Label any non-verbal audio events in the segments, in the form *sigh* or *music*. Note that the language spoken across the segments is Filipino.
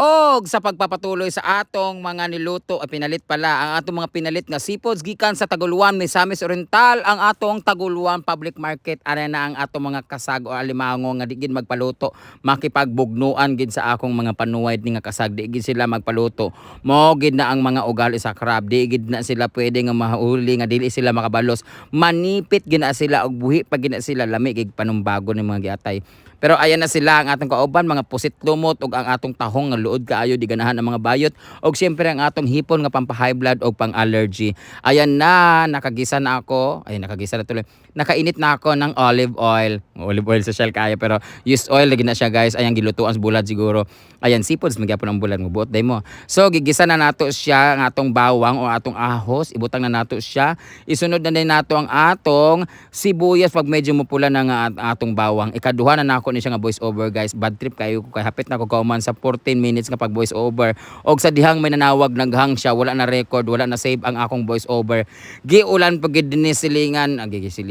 Og sa pagpapatuloy sa atong mga niluto, ay pinalit pala ang atong mga pinalit nga seafoods gikan sa Taguluan, Misamis Oriental, ang atong Taguluan Public Market are na ang atong mga kasag o alimango nga digid magpaluto, makipagbugnuan gid sa akong mga panuway ni nga kasag digid sila magpaluto. Mo gid na ang mga ugali sa crab, digid na sila pwede nga mahuli nga dili sila makabalos. Manipit gid na sila og buhi pag gid sila lami gid panumbago ni mga giatay. Pero ayan na sila ang atong kauban, mga pusit lumot ug ang atong tahong nga luod kaayo di ganahan ang mga bayot ug siyempre ang atong hipon nga pampa high blood ug pang allergy. Ayan na, nakagisa na ako. Ay nakagisa na tuloy. Nakainit na ako ng olive oil. Olive oil sa shell kaya pero used oil lagi na siya guys. Ayan gilutuan sa bulad siguro. Ayan seafoods magyapon ang bulad mo buot day mo. So gigisa na nato siya ang atong bawang o atong ahos, ibutang na nato siya. Isunod na din nato ang atong sibuyas pag medyo mupula na nga at- atong bawang. Ikaduha na nako ni siya nga voice over guys. Bad trip kayo ko kay hapit na ko kauman sa 14 minutes nga pag voice over. Og sa dihang may nanawag naghang siya, wala na record, wala na save ang akong voice over. Giulan pag gid ni silingan,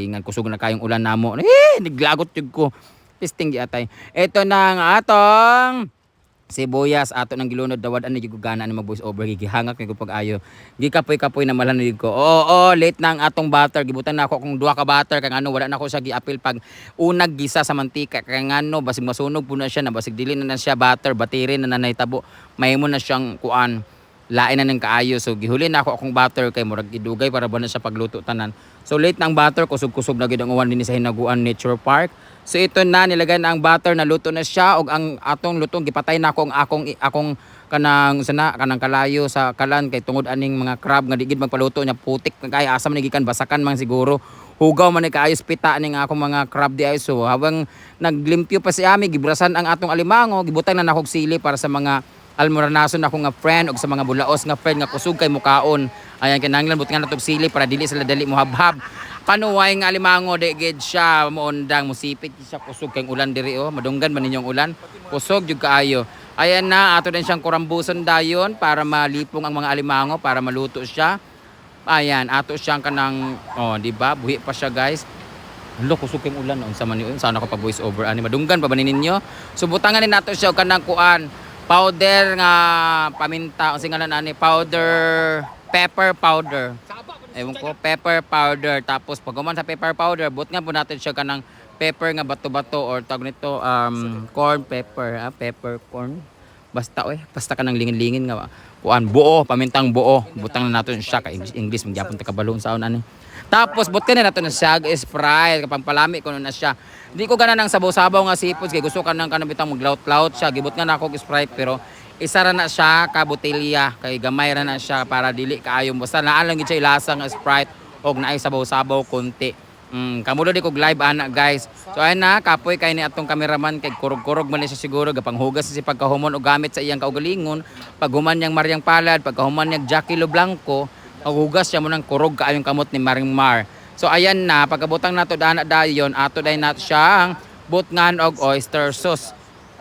silingan kusog na kayong ulan namo. Eh, niglagot jud ko. Testing giatay. Ito na ang atong sibuyas. Ato nang gilunod. Dawad ani gyud gana ni mag voice over. Gigihangak ni ko pag ayo gikapoy-kapoy na malan ko. Oo oo late na ang atong butter. Gibutan na ako kung duha ka butter. Kang ano wala na ako siya giapil pag unag gisa sa mantika. Kang ano basig masunog po na siya. Na basig dili na na siya butter. Batiri na nanay tabo. Mahimo na siyang kuan lain na ng kaayo. So gihuli na ako akong butter kay murag idugay para ba na siya pagluto tanan. So late na ang butter kusog-kusog na gid ang uwan din sa hinaguan nature park. So ito na nilagay na ang butter na luto na siya og ang atong lutong gipatay na akong akong akong kanang sana kanang kalayo sa kalan kay tungod aning mga crab nga digid magpaluto nya putik kay asam na gikan basakan man siguro. Hugaw man ni kaayo sa pita ning akong mga crab di so habang naglimpyo pa si Ami gibrasan ang atong alimango gibutang na nakog sili para sa mga almoranason ako nga friend og sa mga bulaos nga friend nga kusog kay mukaon. Ayan kinahanglan butingan natog sili para dili sila dali muhabhab. Panuway nga alimango di gid siya muundang musipit siya kusog kay ulan diri oh. Madunggan man ninyong ulan. Kusog jud kaayo. Ayan na ato din siyang kurambuson dayon para malipong ang mga alimango para maluto siya. Ayan ato siyang kanang oh di ba? Buhi pa siya guys. Lo, kusog kayong ulan noon sa mani Sana ko pa voice over. Ani madunggan pa ba ninyo? So butangan ni nato siya kanang kuan powder nga paminta o singalan ani powder pepper powder. Ewan ko, pepper powder. Tapos pag sa pepper powder, but nga po natin siya kanang pepper nga bato-bato or tawag nito um, corn pepper, ah, pepper corn. Basta oy, basta ka nang lingin-lingin nga kuan buo, pamintang buo. Butang na natin siya ka English, English magyapon ta kabalon sa ani. Tapos but na nato na siya Sprite kapag palami ko na siya. Di ko gana nang sabaw-sabaw nga seafoods kay gusto ka nang kanang bitang maglaut-laut siya. Gibot nga nako Sprite pero isa ra na siya ka botelya kay gamay ra na siya para dili kaayo basta naa lang gid siya ilasa Sprite og naay sabaw-sabaw konti. Mm, kamulo di kog live ana guys. So ayun na kapoy kay ni atong cameraman kay kurog-kurog man siya siguro gapanghugas si pagkahumon og gamit sa iyang kaugalingon. Paghuman niyang Mariang Palad, pagkahuman niyang Jackie Lo Blanco, maghugas siya mo ng kurog kaayong kamot ni Maring Mar. So ayan na pagkabutang nato dana dayon ato day nato siyang butngan og oyster sauce.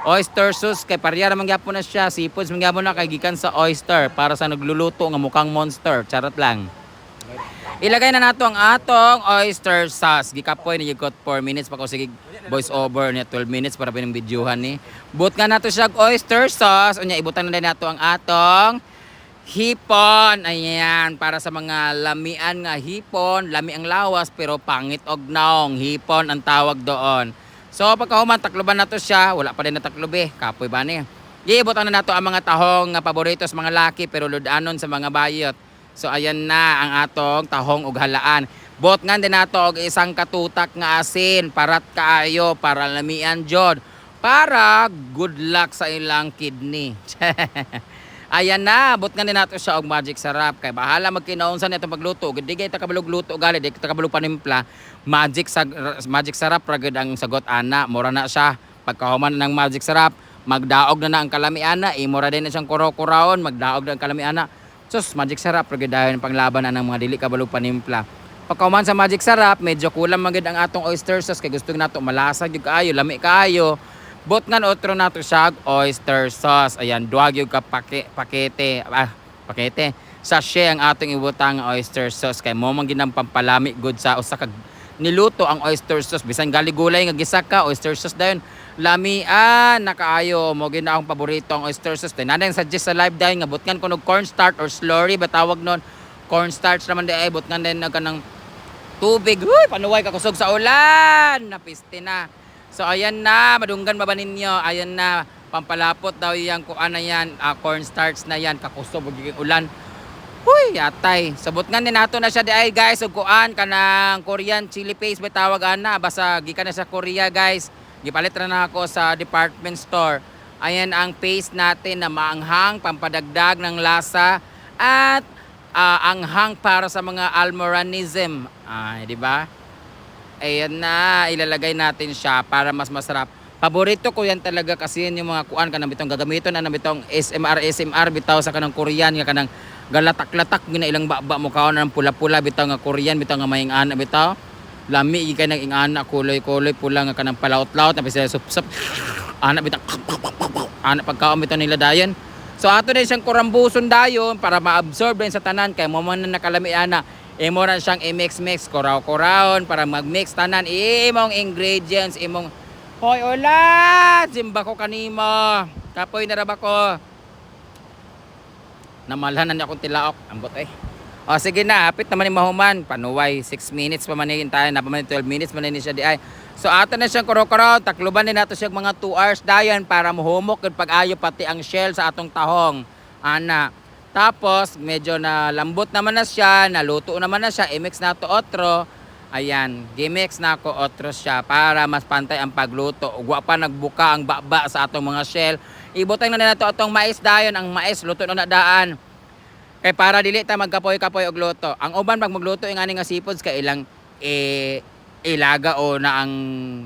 Oyster sauce kay parya ra man gyapon na siya, seafoods man na kay gikan sa oyster para sa nagluluto nga mukhang monster. Charot lang. Ilagay na nato ang atong oyster sauce. Gikapoy ni got 4 minutes pa ko sige voice over niya 12 minutes para pinang videohan ni. But nga nato siya oyster sauce. Unya ibutang na nato ang atong hipon. Ayan, para sa mga lamian nga hipon, lami ang lawas pero pangit og naong. Hipon ang tawag doon. So pagkahuman takloban nato siya, wala pa din na taklobe. Kapoy ba ni? Giibutan na nato ang mga tahong nga paborito sa mga laki pero ludanon sa mga bayot. So ayan na ang atong tahong ug halaan. Bot nga din nato og isang katutak nga asin parat kaayo para lamian jod para good luck sa ilang kidney. *laughs* Ayan na, bot nga nato siya og magic sarap kay bahala magkinaunsan itong pagluto. Gid gay ta kabalog luto gali, di ta kabalog panimpla. Magic sa magic sarap ra gid ang sagot ana. Mura na siya. Pagkahuman ng magic sarap, magdaog na na ang kalamiana, imura din na siyang kuro-kuraon, magdaog na ang kalamiana. Sus, magic sarap ra gid dahil panglaban na ng mga dili kabalog panimpla. Pagkahuman sa magic sarap, medyo kulang magid ang atong oyster sauce kay gusto nato malasag jud kaayo, lami kaayo. Bot nga otro nato siya oyster sauce. Ayan, duwag yung ka pake, pakete. Ah, pakete. Sachet ang atong ibutang oyster sauce. Kay mo man ginang pampalami good sa usa ka niluto ang oyster sauce. Bisan galigulay nga gisaka, oyster sauce dayon. Lamian nakaayo mo gina akong paborito ang oyster sauce. Tinanay suggest sa live dayon nga butngan ko og cornstarch or slurry ba tawag nun. Cornstarch naman di ay butngan din na kanang tubig. Uy, panuway kakusog sa ulan. Napiste na. So ayan na, madunggan ba ninyo? Ayan na, pampalapot daw yan kung ano yan, ah, cornstarch na yan, kakusog ulan. Huy, yatay. Sabot nga ni nato na siya di ay guys, ug kuan kanang Korean chili paste may tawag ana basta gikan na sa Korea guys. Gipalit ra na ako sa department store. Ayan ang paste natin na maanghang, pampadagdag ng lasa at ah, anghang para sa mga almoranism. Ay, di ba? Ayan na, ilalagay natin siya para mas masarap. Paborito ko yan talaga kasi yan yung mga kuan kanang bitong gagamiton na bitong SMR SMR bitaw sa kanang Korean nga kanang galatak-latak gina ilang baba mo kaon ng pula-pula bitaw nga Korean bitaw nga maing ana bitaw. Lami ikay nang ingana kuloy-kuloy pula nga kanang palaut-laut na bisaya sup-sup. Ana bitaw ana pagkaon bitaw nila dayon. So ato din siyang kurambuson dayon para ma-absorb sa tanan kay mo man na nakalami ana. Imo na siyang i-mix-mix, kuraw-kurawon para mag-mix tanan imong ingredients, imong Hoy, ulat! Simba ko kanimo. Kapoy na ko. Namalhanan niya akong tilaok. Ambot eh. O sige na, hapit naman ni Mahuman. Panuway, 6 minutes pa man tayo. Na pa man 12 minutes man ni siya di ay. So ato na siyang kuro-kuro. Takluban din nato siya mga 2 hours dayon para muhumok at pag-ayo pati ang shell sa atong tahong. Ana. Tapos, medyo na lambot naman na siya, naluto naman na siya, i-mix na to otro. Ayan, gimix na ako otro siya para mas pantay ang pagluto. Ugwa pa nagbuka ang baba sa atong mga shell. Ibutang na nato atong mais dayon, ang mais luto na nadaan. Kay para dili ta magkapoy-kapoy og luto. Ang uban pag magluto ing ani nga seafoods kay ilang eh, ilaga o na ang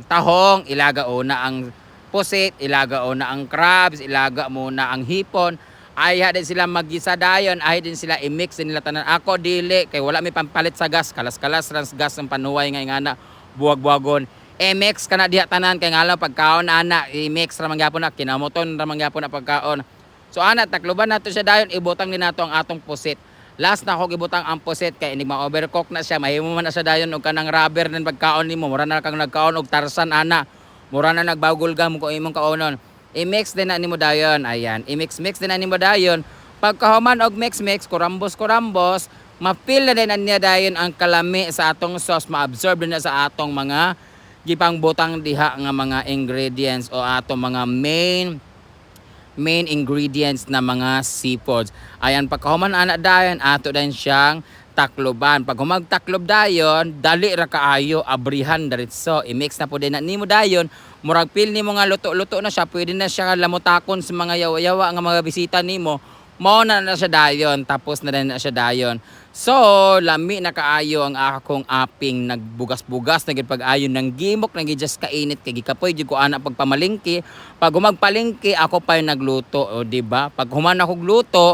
tahong, ilaga o na ang pusit, ilaga o na ang crabs, ilaga mo na ang hipon. Ay din sila magisa dayon, ay din sila i-mix din nila tanan. Ako dili kay wala mi pampalit sa gas, kalas-kalas rans gas ng panuway nga ingana buwag-buwagon. I-mix kana diha tanan kay ngalaw pagkaon ana, i-mix ra man gyapon na kinamoton ra man gyapon na pagkaon. So ana takluban nato siya dayon, ibutang din nato ang atong pusit. Last na ako gibutang ang pusit kay inig ma-overcook na siya, mahimo man na siya dayon og kanang rubber nin pagkaon nimo, mura na kang nagkaon og tarsan ana. Mura na nagbawgol gam ko imong kaonon. I-mix din na nimo dayon. Ayan, i-mix mix din na nimo dayon. Pagkahuman og mix mix, kurambos kurambos, ma-feel na din na niya dayon ang kalami sa atong sauce, ma-absorb na sa atong mga gipang butang diha nga mga ingredients o atong mga main main ingredients na mga seafoods. Ayan, pagkahuman ana dayon, ato din siyang takloban. Pag humagtaklob dayon, dali ra kaayo, abrihan diretso. I-mix na po din na nimo dayon. Murag pil nimo nga luto-luto na siya, pwede na siya lamutakon sa mga yawa-yawa nga mga bisita nimo. Mao na na siya dayon, tapos na na siya dayon. So, lami na kaayo ang akong aping nagbugas-bugas na pag-ayo ng gimok na just kainit kay gikapoy jud ko ana pagpamalingki. Pag humagpalingki ako pa yung nagluto, o di ba? Pag human ako gluto,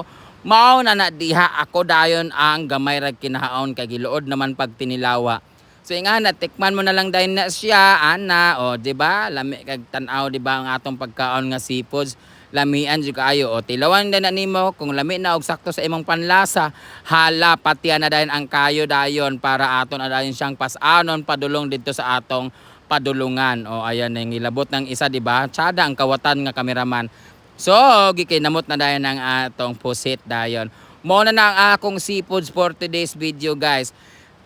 mao na na diha ako dayon ang gamay ra kinahaon kay giluod naman pag tinilawa. So nga na tikman mo na lang dayon na siya ana o di ba? Lami kag tan-aw di ba ang atong pagkaon nga seafoods lamian jud kaayo. O tilawan din na nimo kung lami na og sakto sa imong panlasa hala pati na dayon ang kayo dayon para aton na dayon siyang pasanon padulong dito sa atong padulungan. O ayan ang ilabot ng isa di ba? Tsada ang kawatan nga kameraman. So gikinamot na dayon ang atong pusit dayon. Mo na na ang akong seafoods for today's video guys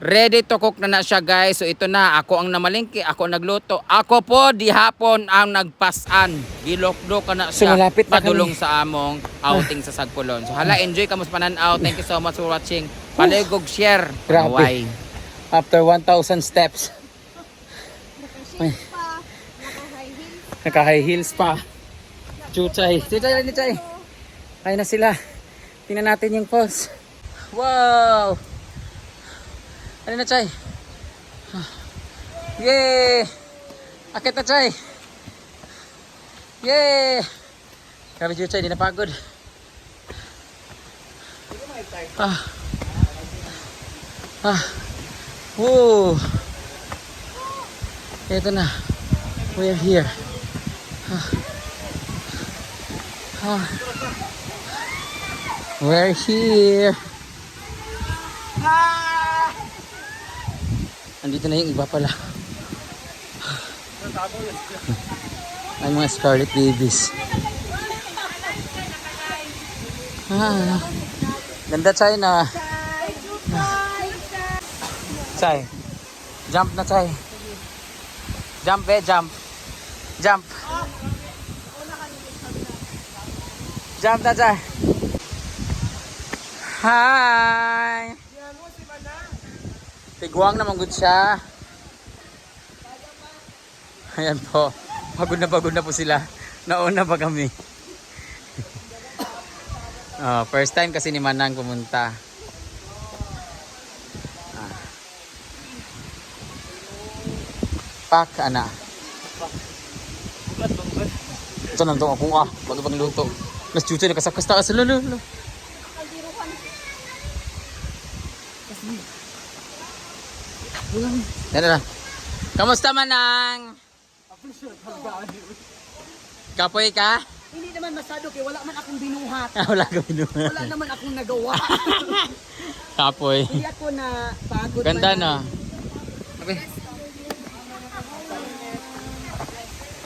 Ready to cook na na siya guys. So ito na, ako ang namalingki, ako nagluto. Ako po di hapon ang nagpasan. Gilokdo ka na So, siya. malapit na padulong sa among outing sa Sagpulon. So hala, enjoy ka mo sa pananaw. Thank you so much for watching. Paligog, share. Grabe. Naway. After 1,000 steps. Ay. Naka-high heels pa. Chuchay. Chuchay lang ni Chay. Kaya na sila. Tingnan natin yung pulse. Wow! Ano na Chay? Yay! Akit na Chay! Yay! Grabe Chuchay, di napagod. Ah. Ah. Woo! Ito na. We're here. Ah. Ah. We're here. Andito na yung iba pala. Ay mga Scarlet Babies. Ah, ganda China. Chay. Jump na Chay. Jump eh, jump. Jump. Jump na Chay. Hi! Tigwang naman good siya. Ayan po. Pagod na pagod na po sila. Nauna pa kami. *laughs* oh, first time kasi ni Manang pumunta. Ah. Pak, ana. Ito nang ako ah. Bago pang luto. Nas chucha na kasakas takas. Lalo, Yan na. Kamusta Manang? Kapoy ka? Hindi naman masyado kaya wala man akong binuhat. *laughs* Ah, Wala ka binuha. Wala naman akong nagawa. *laughs* Kapoy. Hindi ako na pagod. Ganda man. na. Okay.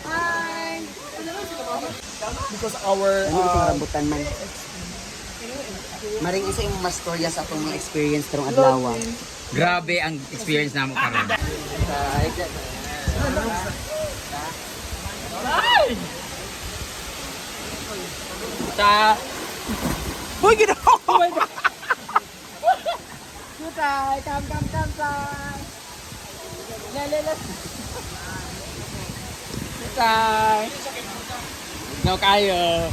Hi! Because our... Ano uh, rambutan man? Maring isa yung mas storya sa atong experience karong adlaw. Grabe ang experience namo karon. Ta. Hoy, ginawa! Jutay! Kam, kam, kam, kam! Lele, Tay. No kayo.